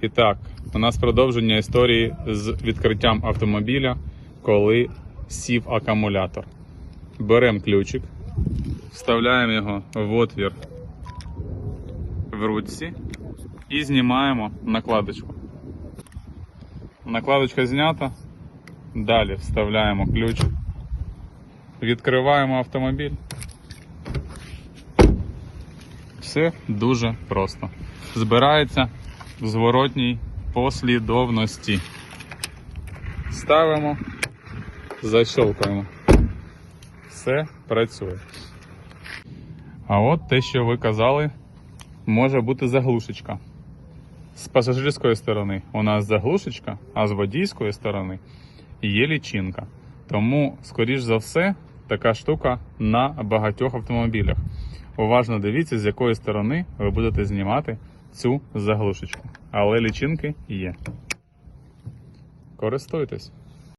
І так, у нас продовження історії з відкриттям автомобіля, коли сів акумулятор. Беремо ключик, вставляємо його в отвір в ручці і знімаємо накладочку. Накладочка знята. Далі вставляємо ключ. Відкриваємо автомобіль. Все дуже просто. Збирається в зворотній послідовності. Ставимо, защелкуємо. Все працює. А от те, що ви казали, може бути заглушечка. З пасажирської сторони у нас заглушечка, а з водійської сторони є лічинка. Тому, скоріш за все, така штука на багатьох автомобілях. Уважно дивіться, з якої сторони ви будете знімати цю заглушечку. Але лічинки є. Користуйтесь.